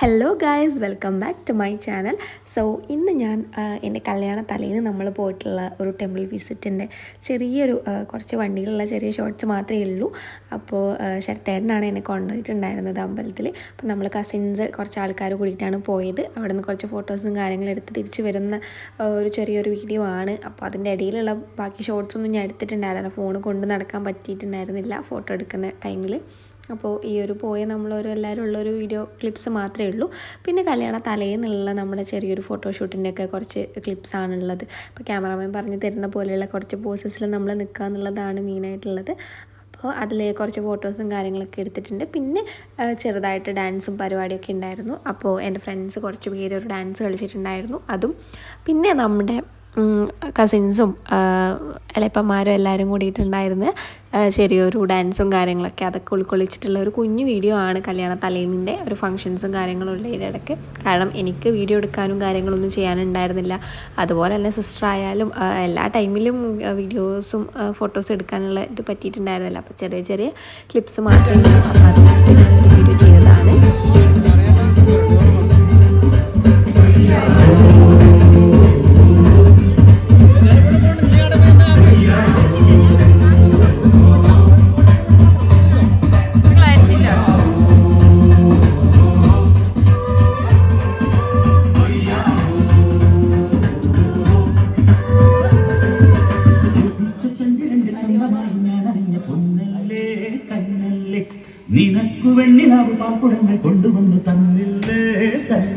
Hello guys welcome back to my channel so ഇന്ന് ഞാൻ എന്റെ കല്യാണ തലേന്ന് നമ്മൾ പോയിട്ടുള്ള ഒരു ടെമ്പിൾ വിസിറ്റിന്റെ ചെറിയൊരു കുറച്ച് വണ്ടികളുള്ള ചെറിയ ഷോർട്സ് മാത്രമേ ഉള്ളൂ. അപ്പോൾ ശരത്തേടനാണ് എന്നെ കൊണ്ടുപോയിട്ടുണ്ടായിരുന്നത് അമ്പലത്തിൽ. അപ്പോൾ നമ്മൾ കസിൻസ് കുറച്ച് ആൾക്കാർ കൂടിയിട്ടാണ് പോയത്. അവിടെ നിന്ന് കുറച്ച് ഫോട്ടോസും കാര്യങ്ങളും എടുത്ത് തിരിച്ച് വരുന്ന ഒരു ചെറിയൊരു വീഡിയോ ആണ്. അപ്പോൾ അതിന്റെ ഇടയിലുള്ള ബാക്കി ഷോർട്സൊന്നും ഞാൻ എടുത്തിട്ടുണ്ടായിരുന്നില്ല. ഫോൺ കൊണ്ട് നടക്കാൻ പറ്റിയിട്ടുണ്ടായിരുന്നില്ല ഫോട്ടോ എടുക്കുന്ന ടൈമിൽ അപ്പോൾ ഈ ഒരു പോയ നമ്മളൊരു എല്ലാവരും ഉള്ളൊരു വീഡിയോ ക്ലിപ്സ് മാത്രമേ ഉള്ളൂ. പിന്നെ കല്യാണ തലേന്നുള്ള നമ്മുടെ ചെറിയൊരു ഫോട്ടോഷൂട്ടിന്റെയൊക്കെ കുറച്ച് ക്ലിപ്സാണുള്ളത്. അപ്പോൾ ക്യാമറാമാൻ പറഞ്ഞ് തരുന്ന പോലെയുള്ള കുറച്ച് പോസസിൽ നമ്മൾ നിൽക്കുക എന്നുള്ളതാണ് മെയിനായിട്ടുള്ളത്. അപ്പോൾ അതിൽ കുറച്ച് ഫോട്ടോസും കാര്യങ്ങളൊക്കെ എടുത്തിട്ടുണ്ട്. പിന്നെ ചെറുതായിട്ട് ഡാൻസും പരിപാടിയൊക്കെ ഉണ്ടായിരുന്നു. അപ്പോൾ എന്റെ ഫ്രണ്ട്സ് കുറച്ച് പേര് ഒരു ഡാൻസ് കളിച്ചിട്ടുണ്ടായിരുന്നു. അതും പിന്നെ നമ്മുടെ കസിൻസും ഇളയപ്പന്മാരും എല്ലാവരും കൂടിയിട്ടുണ്ടായിരുന്ന. ചെറിയൊരു ഡാൻസും കാര്യങ്ങളൊക്കെ അതൊക്കെ ഉൾക്കൊള്ളിച്ചിട്ടുള്ള ഒരു കുഞ്ഞു വീഡിയോ ആണ് കല്യാണ തലേന്നിന്റെ ഒരു ഫംഗ്ഷൻസും കാര്യങ്ങളും ഉള്ളതിന്റെ ഇടയ്ക്ക്. കാരണം എനിക്ക് വീഡിയോ എടുക്കാനും കാര്യങ്ങളൊന്നും ചെയ്യാനുണ്ടായിരുന്നില്ല. അതുപോലെ തന്നെ സിസ്റ്റർ ആയാലും എല്ലാ ടൈമിലും വീഡിയോസും ഫോട്ടോസും എടുക്കാനുള്ള ഇത് പറ്റിയിട്ടുണ്ടായിരുന്നില്ല. അപ്പോൾ ചെറിയ ചെറിയ ക്ലിപ്സ് മാത്രമേ ഉള്ളൂ. അപ്പോൾ അത് വീഡിയോ ചെയ്തതാണ്. நினப்பு வெண்ணிலாவு பால் குடங்கள் கொண்டு வந்து தந்தில்லே தன்